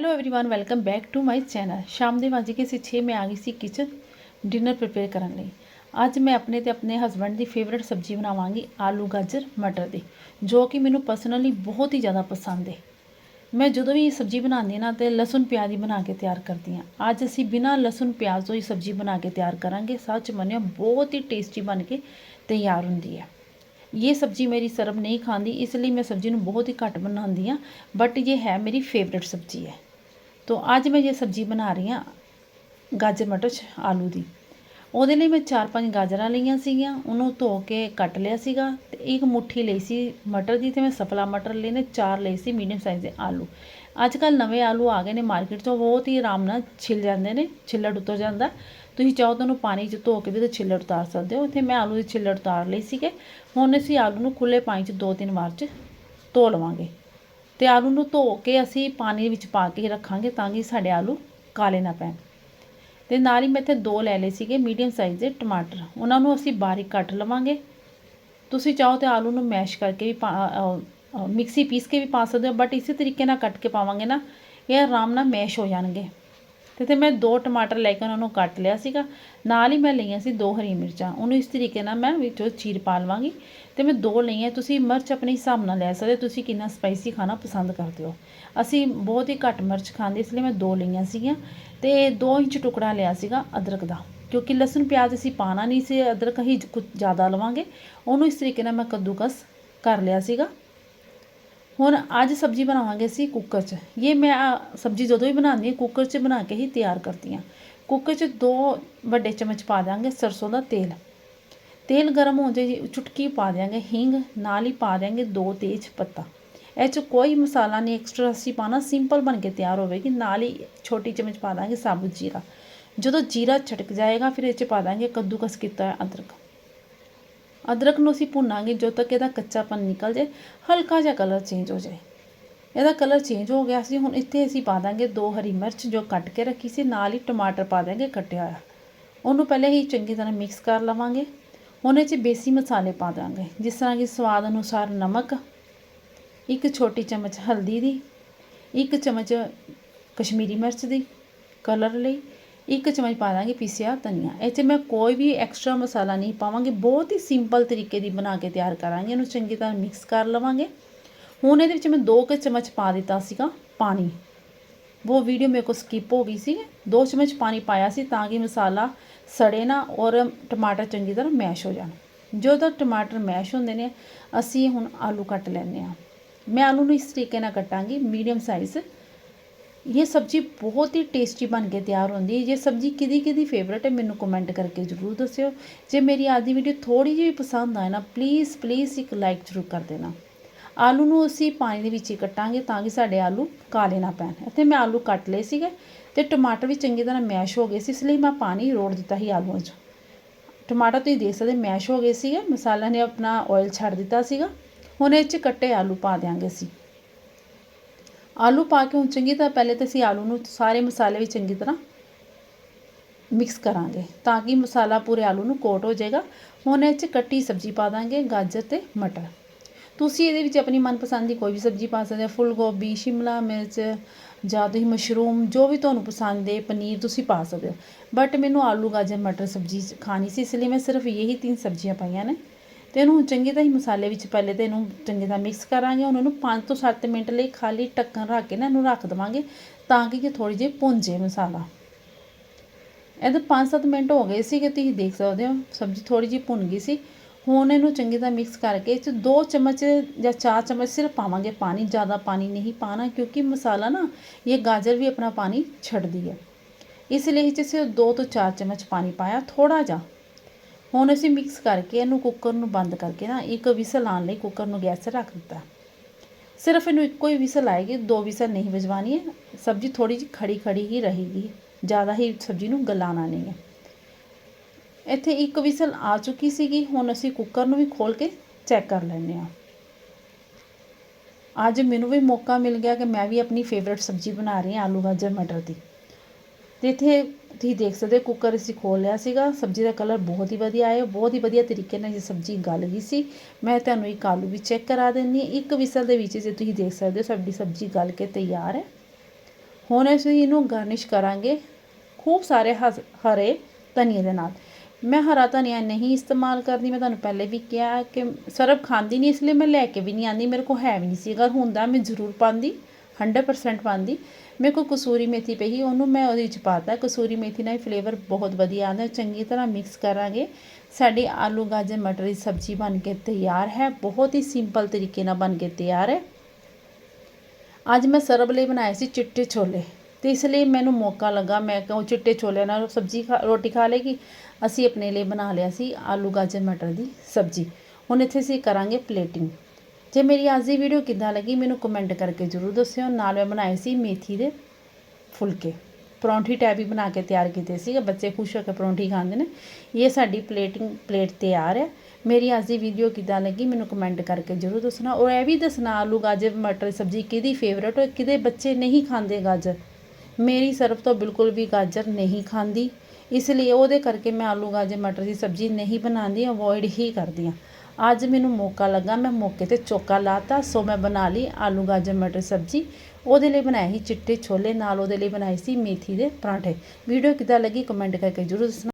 hello everyone welcome back to my channel ਸ਼ਾਮ ਦੇ ਵੱਜ ਕੇ ਸੀ 6 ਮੈਂ ਆ ਗਈ ਸੀ ਕਿਚਨ ਡਿਨਰ ਪ੍ਰਿਪੇਅਰ ਕਰਨ ਲਈ ਅੱਜ ਮੈਂ ਆਪਣੇ ਤੇ ਆਪਣੇ ਹਸਬੰਡ ਦੀ ਫੇਵਰਿਟ ਸਬਜ਼ੀ ਬਣਾਵਾਂਗੀ ਆਲੂ ਗਾਜਰ ਮਟਰ ਦੀ ਜੋ ਕਿ ਮੈਨੂੰ ਪਰਸਨਲੀ ਬਹੁਤ ਹੀ ਜ਼ਿਆਦਾ ਪਸੰਦ ਹੈ ਮੈਂ ਜਦੋਂ ਵੀ ਇਹ ਸਬਜ਼ੀ ਬਣਾਉਂਦੀ ਨਾ ਤੇ ਲਸਣ ਪਿਆਜ਼ ਦੀ ਬਣਾ ਕੇ ਤਿਆਰ ਕਰਦੀ ਹਾਂ ਅੱਜ ਅਸੀਂ ਬਿਨਾਂ ਲਸਣ ਪਿਆਜ਼ ਤੋਂ ਹੀ ਸਬਜ਼ੀ ਬਣਾ ਕੇ ਤਿਆਰ ਕਰਾਂਗੇ ਸੱਚ ਮੰਨਿਓ ਬਹੁਤ ਹੀ ਟੇਸਟੀ ਬਣ ਕੇ ਤਿਆਰ ਹੁੰਦੀ ਹੈ ਇਹ ਸਬਜ਼ੀ ਮੇਰੀ ਸਰਬ ਨਹੀਂ ਖਾਂਦੀ ਇਸ ਲਈ ਮੈਂ ਸਬਜ਼ੀ ਨੂੰ ਬਹੁਤ ਹੀ ਘੱਟ ਬਣਾਉਂਦੀ ਹਾਂ ਬਟ ਇਹ ਹੈ ਮੇਰੀ ਫੇਵਰਿਟ ਸਬਜ਼ੀ ਹੈ ਤੋ ਅੱਜ ਮੈਂ ਇਹ ਸਬਜ਼ੀ ਬਣਾ ਰਹੀ ਹਾਂ ਗਾਜਰ ਮਟਰ ਆਲੂ ਦੀ। ਉਹਦੇ ਲਈ ਮੈਂ ਚਾਰ ਪੰਜ ਗਾਜਰਾਂ ਲਈਆਂ ਸੀਗੀਆਂ, ਉਹਨੂੰ ਧੋ ਕੇ ਕੱਟ ਲਿਆ ਸੀਗਾ ਤੇ ਇੱਕ ਮੁੱਠੀ ਲਈ ਸੀ ਮਟਰ ਦੀ ਤੇ ਮੈਂ ਸਫਲਾ ਮਟਰ ਲਏ ਨੇ, ਚਾਰ ਲਈ ਸੀ ਮੀਡੀਅਮ ਸਾਈਜ਼ ਦੇ ਆਲੂ। ਅੱਜ ਕੱਲ ਨਵੇਂ ਆਲੂ ਆ ਗਏ ਨੇ ਮਾਰਕੀਟ ਤੋਂ ਬਹੁਤ ਹੀ ਆਰਾਮ ਨਾਲ ਛਿੱਲ ਜਾਂਦੇ ਨੇ, ਛਿੱਲੜ ਉਤਰ ਜਾਂਦਾ। ਤੁਸੀਂ ਚਾਹੋ ਤਾਂ ਉਹਨੂੰ ਪਾਣੀ 'ਚ ਧੋ ਕੇ ਵੀ ਤੇ ਛਿੱਲੜ ਉਤਾਰ ਸਕਦੇ ਹੋ। ਇੱਥੇ ਮੈਂ ਆਲੂ ਦੀ ਛਿੱਲੜ ਉਤਾਰ ਲਈ ਸੀਗੇ, ਹੁਣ ਅਸੀਂ ਆਲੂ ਨੂੰ ਖੁੱਲੇ ਪਾਣੀ 'ਚ ਦੋ ਤਿੰਨ ਵਾਰ 'ਚ ਧੋ ਲਵਾਂਗੇ। ਤੇ ਆਲੂ ਨੂੰ ਧੋ ਕੇ ਅਸੀਂ ਪਾਣੀ ਵਿੱਚ ਪਾ ਕੇ ਰੱਖਾਂਗੇ ਤਾਂ ਕਿ ਸਾਡੇ ਆਲੂ ਕਾਲੇ ਨਾ ਪੈਣ। ਤੇ ਨਾਲ ਹੀ ਮੈਂ ਇੱਥੇ ਦੋ ਲੈ ਲਏ ਸੀਗੇ ਮੀਡੀਅਮ ਸਾਈਜ਼ ਦੇ ਟਮਾਟਰ। ਉਹਨਾਂ ਨੂੰ ਅਸੀਂ ਬਾਰੀਕ ਕੱਟ ਲਵਾਂਗੇ। ਤੁਸੀਂ ਚਾਹੋ ਤੇ ਆਲੂ ਨੂੰ ਮੈਸ਼ ਕਰਕੇ ਵੀ ਪਾ- ਮਿਕਸੀ ਪੀਸ ਕੇ ਵੀ ਪਾ ਸਕਦੇ ਹੋ, ਬਟ ਇਸੇ ਤਰੀਕੇ ਨਾਲ ਕੱਟ ਕੇ ਪਾਵਾਂਗੇ ਨਾ, ਇਹ ਆਰਾਮ ਨਾਲ ਮੈਸ਼ ਹੋ ਜਾਣਗੇ। ਤੇ ਤੇ ਮੈਂ ਦੋ ਟਮਾਟਰ ਲੈ ਕੇ ਉਹਨਾਂ ਨੂੰ ਕੱਟ ਲਿਆ ਸੀਗਾ। ਨਾਲ ਹੀ ਮੈਂ ਲਈਆਂ ਸੀ ਦੋ ਹਰੀ ਮਿਰਚਾਂ। ਉਹਨੂੰ ਇਸ ਤਰੀਕੇ ਨਾਲ ਮੈਂ ਵਿੱਚੋਂ ਚੀਰ ਪਾ ਲਵਾਂਗੀ ਤੇ ਮੈਂ ਦੋ ਲਈਆਂ। ਤੁਸੀਂ ਮਿਰਚ ਆਪਣੇ ਹਿਸਾਬ ਨਾਲ ਲੈ ਸਕਦੇ ਤੁਸੀਂ ਕਿੰਨਾ ਸਪਾਈਸੀ ਖਾਣਾ ਪਸੰਦ ਕਰਦੇ ਹੋ। ਅਸੀਂ ਬਹੁਤ ਹੀ ਘੱਟ ਮਿਰਚ ਖਾਂਦੇ, ਇਸ ਲਈ ਮੈਂ ਦੋ ਲਈਆਂ ਸੀਗੀਆਂ ਤੇ 2 ਇੰਚ ਟੁਕੜਾ ਲਿਆ ਸੀਗਾ ਅਦਰਕ ਦਾ। ਕਿਉਂਕਿ ਲਸਣ ਪਿਆਜ਼ ਅਸੀਂ ਪਾਣਾ ਨਹੀਂ ਸੀ, ਅਦਰਕ ਹੀ ਕੁਝ ਜ਼ਿਆਦਾ ਲਵਾਂਗੇ। ਉਹਨੂੰ ਇਸ ਤਰੀਕੇ ਨਾਲ ਮੈਂ ਕੱਦੂਕਸ ਕਰ ਲਿਆ ਸੀਗਾ। ਹੁਣ ਅੱਜ ਸਬਜ਼ੀ ਬਣਾਵਾਂਗੇ ਅਸੀਂ ਕੁੱਕਰ 'ਚ। ਇਹ ਮੈਂ ਸਬਜ਼ੀ ਜਦੋਂ ਵੀ ਬਣਾਉਂਦੀ ਹਾਂ, ਕੁੱਕਰ 'ਚ ਬਣਾ ਕੇ ਹੀ ਤਿਆਰ ਕਰਦੀ ਹਾਂ। ਕੁੱਕਰ 'ਚ ਦੋ ਵੱਡੇ ਚਮਚ ਪਾ ਦਾਂਗੇ ਸਰਸੋਂ ਦਾ ਤੇਲ। ਤੇਲ ਗਰਮ ਹੋ ਜਾਏ ਚੁਟਕੀ ਪਾ ਦਿਆਂਗੇ ਹਿੰਗ, ਨਾਲ ਹੀ ਪਾ ਦਿਆਂਗੇ ਦੋ ਤੇਜ ਪੱਤਾ। ਇਹ 'ਚ ਕੋਈ ਮਸਾਲਾ ਨਹੀਂ ਐਕਸਟਰਾ ਅਸੀਂ ਪਾਣਾ ਸਿੰਪਲ ਬਣ ਕੇ ਤਿਆਰ ਹੋਵੇਗੀ। ਨਾਲ ਹੀ ਛੋਟੀ ਚਮਚ ਪਾ ਦਾਂਗੇ ਸਾਬੁਤ ਜੀਰਾ। ਜਦੋਂ ਜੀਰਾ ਛਟਕ ਜਾਏਗਾ, ਫਿਰ ਇਹ 'ਚ ਪਾ ਦਾਂਗੇ ਕੱਦੂਕਸ ਕੀਤਾ ਹੋਇਆ ਅਦਰਕ। ਅਦਰਕ ਨੂੰ ਅਸੀਂ ਭੁੰਨਾਂਗੇ ਜਦੋਂ ਤੱਕ ਇਹਦਾ ਕੱਚਾਪਨ ਨਿਕਲ ਜਾਏ, ਹਲਕਾ ਜਿਹਾ ਕਲਰ ਚੇਂਜ ਹੋ ਜਾਏ। ਇਹਦਾ ਕਲਰ ਚੇਂਜ ਹੋ ਗਿਆ ਸੀ, ਹੁਣ ਇੱਥੇ ਅਸੀਂ ਪਾ ਦਾਂਗੇ ਦੋ ਹਰੀ ਮਿਰਚ, ਜੋ ਕੱਟ ਕੇ ਰੱਖੀ ਸੀ, ਨਾਲ ਹੀ ਟਮਾਟਰ ਪਾ ਦਾਂਗੇ ਕੱਟਿਆ ਹੋਇਆ। ਉਹਨੂੰ ਪਹਿਲੇ ਹੀ ਚੰਗੀ ਤਰ੍ਹਾਂ ਮਿਕਸ ਕਰ ਲਵਾਂਗੇ। ਹੁਣ 'ਚ ਬੇਸੀ ਮਸਾਲੇ ਪਾ ਦਾਂਗੇ, ਜਿਸ ਤਰ੍ਹਾਂ ਕਿ ਸਵਾਦ ਅਨੁਸਾਰ ਨਮਕ, ਇੱਕ ਛੋਟੀ ਚਮਚ ਹਲਦੀ ਦੀ, ਇੱਕ ਚਮਚ ਕਸ਼ਮੀਰੀ ਮਿਰਚ ਦੀ ਕਲਰ ਲਈ ਇੱਕ ਚਮਚ ਪਾ ਦਾਂਗੇ ਪੀਸਿਆ ਧਨੀਆ। ਇਹ 'ਚ ਮੈਂ ਕੋਈ ਵੀ ਐਕਸਟਰਾ ਮਸਾਲਾ ਨਹੀਂ ਪਾਵਾਂਗੀ। ਬਹੁਤ ਹੀ ਸਿੰਪਲ ਤਰੀਕੇ ਦੀ ਬਣਾ ਕੇ ਤਿਆਰ ਕਰਾਂਗੇ। ਇਹਨੂੰ ਚੰਗੀ ਤਰ੍ਹਾਂ ਮਿਕਸ ਕਰ ਲਵਾਂਗੇ। ਹੁਣ ਇਹਦੇ ਵਿੱਚ ਮੈਂ ਦੋ ਕੁ ਚਮਚ ਪਾ ਦਿੱਤਾ ਸੀਗਾ ਪਾਣੀ। ਉਹ ਵੀਡੀਓ ਮੇਰੇ ਕੋਲ ਸਕਿਪ ਹੋ ਗਈ ਸੀ ਦੋ ਚਮਚ ਪਾਣੀ ਪਾਇਆ ਸੀ ਤਾਂ ਕਿ ਮਸਾਲਾ ਸੜੇ ਨਾ ਔਰ ਟਮਾਟਰ ਚੰਗੀ ਤਰ੍ਹਾਂ ਮੈਸ਼ ਹੋ ਜਾਣ। ਜਦੋਂ ਤੱਕ ਟਮਾਟਰ ਮੈਸ਼ ਹੁੰਦੇ ਨੇ, ਅਸੀਂ ਹੁਣ ਆਲੂ ਕੱਟ ਲੈਂਦੇ ਹਾਂ। ਮੈਂ ਆਲੂ ਨੂੰ ਇਸ ਤਰੀਕੇ ਨਾਲ ਕੱਟਾਂਗੀ। ਮੀਡੀਅਮ ਸਾਈਜ਼ ਇਹ ਸਬਜ਼ੀ ਬਹੁਤ ਹੀ ਟੇਸਟੀ ਬਣ ਕੇ ਤਿਆਰ ਹੁੰਦੀ ਹੈ ਇਹ ਸਬਜ਼ੀ ਕਿਹਦੀ ਕਿਹਦੀ ਫੇਵਰੇਟ ਹੈ ਮੈਨੂੰ ਕਮੈਂਟ ਕਰਕੇ ਜ਼ਰੂਰ ਦੱਸਿਓ ਜੇ ਮੇਰੀ ਅੱਜ ਦੀ ਵੀਡੀਓ ਥੋੜੀ ਜਿਹੀ ਪਸੰਦ ਆਏ ਨਾ ਪਲੀਜ਼ ਪਲੀਜ਼ ਇੱਕ ਲਾਈਕ ਜ਼ਰੂਰ ਕਰ ਦੇਣਾ ਆਲੂ ਨੂੰ ਅਸੀਂ ਪਾਣੀ ਦੇ ਵਿੱਚ ਹੀ ਕੱਟਾਂਗੇ ਤਾਂ ਕਿ ਸਾਡੇ ਆਲੂ ਕਾਲੇ ਨਾ ਪੈਣ ਇੱਥੇ ਮੈਂ ਆਲੂ ਕੱਟ ਲਏ ਸੀਗੇ ਤੇ ਟਮਾਟਰ ਵੀ ਚੰਗੀ ਤਰ੍ਹਾਂ ਮੈਸ਼ ਹੋ ਗਏ ਸੀ ਇਸ ਲਈ ਮੈਂ ਪਾਣੀ ਰੋੜ ਦਿੱਤਾ ਸੀ ਆਲੂਆਂ 'ਚ ਟਮਾਟਰ ਤੁਸੀਂ ਦੇਖ ਸਕਦੇ ਮੈਸ਼ ਹੋ ਗਏ ਸੀਗੇ ਮਸਾਲਾ ਨੇ ਆਪਣਾ ਆਇਲ ਛੱਡ ਦਿੱਤਾ ਸੀਗਾ ਹੁਣ ਇਹ 'ਚ ਕੱਟੇ ਆਲੂ ਪਾ ਦਿਆਂਗੇ ਅਸੀਂ ਆਲੂ ਪਾ ਕੇ ਹੁਣ ਚੰਗੀ ਤਰ੍ਹਾਂ ਪਹਿਲੇ ਤਾਂ ਅਸੀਂ ਆਲੂ ਨੂੰ ਸਾਰੇ ਮਸਾਲੇ ਵਿੱਚ ਚੰਗੀ ਤਰ੍ਹਾਂ ਮਿਕਸ ਕਰਾਂਗੇ ਤਾਂ ਕਿ ਮਸਾਲਾ ਪੂਰੇ ਆਲੂ ਨੂੰ ਕੋਟ ਹੋ ਜਾਏਗਾ। ਹੁਣ ਇਹ 'ਚ ਕੱਟੀ ਸਬਜ਼ੀ ਪਾ ਦਾਂਗੇ, ਗਾਜਰ ਤੇ ਮਟਰ। ਤੁਸੀਂ ਇਹਦੇ ਵਿੱਚ ਆਪਣੀ ਮਨਪਸੰਦ ਦੀ ਕੋਈ ਵੀ ਸਬਜ਼ੀ ਪਾ ਸਕਦੇ ਹੋ ਫੁੱਲ ਗੋਭੀ ਸ਼ਿਮਲਾ ਮਿਰਚ ਜਾਂ ਤੁਸੀਂ ਮਸ਼ਰੂਮ, ਜੋ ਵੀ ਤੁਹਾਨੂੰ ਪਸੰਦ ਹੈ, ਪਨੀਰ ਤੁਸੀਂ ਪਾ ਸਕਦੇ ਹੋ। ਬਟ ਮੈਨੂੰ ਆਲੂ, ਗਾਜਰ, ਮਟਰ ਸਬਜ਼ੀ ਖਾਣੀ ਸੀ, ਇਸ ਲਈ ਮੈਂ ਸਿਰਫ ਇਹੀ ਤਿੰਨ ਸਬਜ਼ੀਆਂ ਪਾਈਆਂ ਨੇ। ਤੇ ਇਹਨੂੰ ਚੰਗੀ ਤਰ੍ਹਾਂ ਹੀ ਮਸਾਲੇ ਵਿੱਚ ਪਹਿਲੇ ਤੇ ਇਹਨੂੰ ਚੰਗੀ ਤਰ੍ਹਾਂ ਮਿਕਸ ਕਰਾਂਗੇ, ਹੁਣ ਇਹਨੂੰ 5 ਤੋਂ 7 ਮਿੰਟ ਲਈ ਖਾਲੀ ਢੱਕਣ ਰੱਖ ਕੇ ਨਾ ਇਹਨੂੰ ਰੱਖ ਦੇਵਾਂਗੇ ਤਾਂ ਕਿ ਇਹ ਥੋੜੀ ਜਿਹੀ ਭੁੰਨ ਜੇ ਮਸਾਲਾ। ਇਹਦੇ 5-7 ਮਿੰਟ ਹੋ ਗਏ ਸੀ ਕਿ ਤੁਸੀਂ ਦੇਖ ਸਕਦੇ ਹੋ, ਸਬਜ਼ੀ ਥੋੜੀ ਜਿਹੀ ਭੁੰਨ ਗਈ ਸੀ। ਹੁਣ ਇਹਨੂੰ ਚੰਗੀ ਤਰ੍ਹਾਂ ਮਿਕਸ ਕਰਕੇ ਇਸ 'ਚ 2 ਚਮਚ ਜਾਂ 4 ਚਮਚ ਸਿਰਫ ਪਾਵਾਂਗੇ ਪਾਣੀ, ਜ਼ਿਆਦਾ ਪਾਣੀ ਨਹੀਂ ਪਾਣਾ ਕਿਉਂਕਿ ਮਸਾਲਾ ਨਾ, ਇਹ ਗਾਜਰ ਵੀ ਆਪਣਾ ਪਾਣੀ ਛੱਡਦੀ ਹੈ। ਇਸ ਲਈ ਇਹ 'ਚ ਸਿਰਫ 2 ਤੋਂ 4 ਚਮਚ ਪਾਣੀ ਪਾਇਆ ਥੋੜਾ ਜਿਹਾ। ਹੁਣ ਅਸੀਂ ਮਿਕਸ ਕਰਕੇ ਇਹਨੂੰ ਕੁੱਕਰ ਨੂੰ ਬੰਦ ਕਰਕੇ ਨਾ ਇੱਕ ਵਿਸਲ ਆਉਣ ਲਈ ਕੁੱਕਰ ਨੂੰ ਗੈਸ 'ਤੇ ਰੱਖ ਦਿੱਤਾ। ਸਿਰਫ ਇਹਨੂੰ ਇੱਕੋ ਹੀ ਵਿਸਲ ਆਏਗੀ, ਦੋ ਵਿਸਲ ਨਹੀਂ ਵਜਵਾਣੀ ਹੈ, ਸਬਜ਼ੀ ਥੋੜੀ ਜਿਹੀ ਖੜੀ ਖੜੀ ਹੀ ਰਹੇਗੀ, ਜ਼ਿਆਦਾ ਹੀ ਸਬਜ਼ੀ ਨੂੰ ਗਲਾਣਾ ਨਹੀਂ ਹੈ। ਇੱਥੇ ਇੱਕ ਵਿਸਲ ਆ ਚੁੱਕੀ ਸੀਗੀ, ਹੁਣ ਅਸੀਂ ਕੁੱਕਰ ਨੂੰ ਵੀ ਖੋਲ ਕੇ ਚੈੱਕ ਕਰ ਲੈਂਦੇ ਹਾਂ। ਅੱਜ ਮੈਨੂੰ ਵੀ ਮੌਕਾ ਮਿਲ ਗਿਆ ਕਿ ਮੈਂ ਵੀ ਆਪਣੀ ਫੇਵਰਿਟ ਸਬਜ਼ੀ ਬਣਾ ਰਹੀ ਹਾਂ, ਆਲੂ ਗਾਜਰ ਮਟਰ ਦੀ। ਤੇ ਇੱਥੇ ਤੁਸੀਂ ਦੇਖ ਸਕਦੇ ਹੋ ਕੁੱਕਰ ਅਸੀਂ ਖੋਲ ਲਿਆ ਸੀਗਾ, ਸਬਜ਼ੀ ਦਾ ਕਲਰ ਬਹੁਤ ਹੀ ਵਧੀਆ ਆਇਆ, ਬਹੁਤ ਹੀ ਵਧੀਆ ਤਰੀਕੇ ਨਾਲ ਇਹ ਸਬਜ਼ੀ ਗਲ ਗਈ ਸੀ। ਮੈਂ ਤੁਹਾਨੂੰ ਇੱਕ ਆਲੂ ਵੀ ਚੈੱਕ ਕਰਾ ਦਿੰਦੀ ਹਾਂ। ਇੱਕ ਵਿਸਲ ਦੇ ਵਿੱਚ ਜੇ ਤੁਸੀਂ ਦੇਖ ਸਕਦੇ ਹੋ ਸਾਡੀ ਸਬਜ਼ੀ ਗਲ ਕੇ ਤਿਆਰ ਹੈ। ਹੁਣ ਅਸੀਂ ਇਹਨੂੰ ਗਾਰਨਿਸ਼ ਕਰਾਂਗੇ ਖੂਬ ਸਾਰੇ ਹਰੇ ਧਨੀਏ ਦੇ ਨਾਲ। ਮੈਂ ਹਰਾ ਧਨੀਆ ਨਹੀਂ ਇਸਤੇਮਾਲ ਕਰਦੀ, ਮੈਂ ਤੁਹਾਨੂੰ ਪਹਿਲੇ ਵੀ ਕਿਹਾ ਕਿ ਸਰਬ ਖਾਂਦੀ ਨਹੀਂ, ਇਸ ਲਈ ਮੈਂ ਲੈ ਕੇ ਵੀ ਨਹੀਂ ਆਂਦੀ ਮੇਰੇ ਕੋਲ ਹੈ ਵੀ ਨਹੀਂ ਸੀ। ਅਗਰ ਹੁੰਦਾ ਮੈਂ ਜ਼ਰੂਰ ਪਾਉਂਦੀ। 100% ਪਾਉਂਦੀ। ਮੇਰੇ ਕੋਲ ਕਸੂਰੀ ਮੇਥੀ ਪਈ ਸੀ, ਉਹਨੂੰ ਮੈਂ ਉਹਦੇ ਵਿੱਚ ਪਾਤਾ ਕਸੂਰੀ ਮੇਥੀ ਨਾਲ ਫਲੇਵਰ ਬਹੁਤ ਵਧੀਆ ਆਉਂਦਾ। ਚੰਗੀ ਤਰ੍ਹਾਂ ਮਿਕਸ ਕਰਾਂਗੇ। ਸਾਡੀ ਆਲੂ ਗਾਜਰ ਮਟਰ ਦੀ ਸਬਜ਼ੀ ਬਣ ਕੇ ਤਿਆਰ ਹੈ। ਬਹੁਤ ਹੀ ਸਿੰਪਲ ਤਰੀਕੇ ਨਾਲ ਬਣ ਕੇ ਤਿਆਰ ਹੈ। ਅੱਜ ਮੈਂ ਸਰਬ ਲਈ ਬਣਾਏ ਸੀ ਚਿੱਟੇ ਛੋਲੇ। ਤੇ ਇਸ ਲਈ ਮੈਨੂੰ ਮੌਕਾ ਲੱਗਾ। ਮੈਂ ਕਿਹਾ ਉਹ ਚਿੱਟੇ ਛੋਲਿਆਂ ਨਾਲ ਸਬਜ਼ੀ ਖਾ, ਰੋਟੀ ਖਾ ਲੇਗੀ ਅਸੀਂ ਆਪਣੇ ਲਈ ਬਣਾ ਲਿਆ ਸੀ ਆਲੂ ਗਾਜਰ ਮਟਰ ਦੀ ਸਬਜ਼ੀ। ਹੁਣ ਇੱਥੇ ਅਸੀਂ ਕਰਾਂਗੇ ਪਲੇਟਿੰਗ ਜੇ ਮੇਰੀ ਅੱਜ ਦੀ ਵੀਡੀਓ ਕਿੱਦਾਂ ਲੱਗੀ, ਮੈਨੂੰ ਕਮੈਂਟ ਕਰਕੇ ਜ਼ਰੂਰ ਦੱਸਿਓ। ਨਾਲ ਮੈਂ ਬਣਾਏ ਸੀ ਮੇਥੀ ਦੇ ਫੁਲਕੇ। ਪਰੌਂਠੀ ਟੈਪ ਹੀ ਬਣਾ ਕੇ ਤਿਆਰ ਕੀਤੇ ਸੀ ਬੱਚੇ ਖੁਸ਼ ਹੋ ਕੇ ਪਰੌਂਠੀ ਖਾਂਦੇ ਨੇ। ਇਹ ਸਾਡੀ ਪਲੇਟਿੰਗ ਪਲੇਟ ਤਿਆਰ ਹੈ। ਮੇਰੀ ਅੱਜ ਦੀ ਵੀਡੀਓ ਕਿੱਦਾਂ ਲੱਗੀ, ਮੈਨੂੰ ਕਮੈਂਟ ਕਰਕੇ ਜ਼ਰੂਰ ਦੱਸਣਾ। ਔਰ ਇਹ ਵੀ ਦੱਸਣਾ, ਆਲੂ, ਗਾਜਰ, ਮਟਰ ਦੀ ਸਬਜ਼ੀ ਕਿਹਦੀ ਫੇਵਰਟ ਹੈ ਕਿਹਦੇ ਬੱਚੇ ਨਹੀਂ ਖਾਂਦੇ ਗਾਜਰ? ਮੇਰੀ ਸਰਫ ਤੋਂ ਬਿਲਕੁਲ ਵੀ ਗਾਜਰ ਨਹੀਂ ਖਾਂਦੀ। ਇਸ ਲਈ ਉਹਦੇ ਕਰਕੇ ਮੈਂ ਆਲੂ, ਗਾਜਰ, ਮਟਰ ਦੀ ਸਬਜ਼ੀ ਨਹੀਂ ਬਣਾਉਂਦੀ ਅਵੋਇਡ ਹੀ ਕਰਦੀ ਹਾਂ। ਅੱਜ ਮੈਨੂੰ ਮੌਕਾ ਲੱਗਾ, ਮੈਂ ਮੌਕੇ ਤੇ ਚੌਕਾ ਲਾਤਾ, ਸੋ ਮੈਂ ਬਣਾ ਲਈ ਆਲੂ, ਗਾਜਰ, ਮਟਰ, ਸਬਜ਼ੀ। ਉਹਦੇ ਲਈ ਬਣਾਏ ਸੀ ਚਿੱਟੇ ਛੋਲੇ, ਨਾਲ ਉਹਦੇ ਲਈ ਬਣਾਏ ਸੀ ਮੇਥੀ ਦੇ ਪਰਾਂਠੇ। ਵੀਡੀਓ ਕਿੱਦਾਂ ਲੱਗੀ, ਕਮੈਂਟ ਕਰਕੇ ਜ਼ਰੂਰ ਦੱਸਣਾ।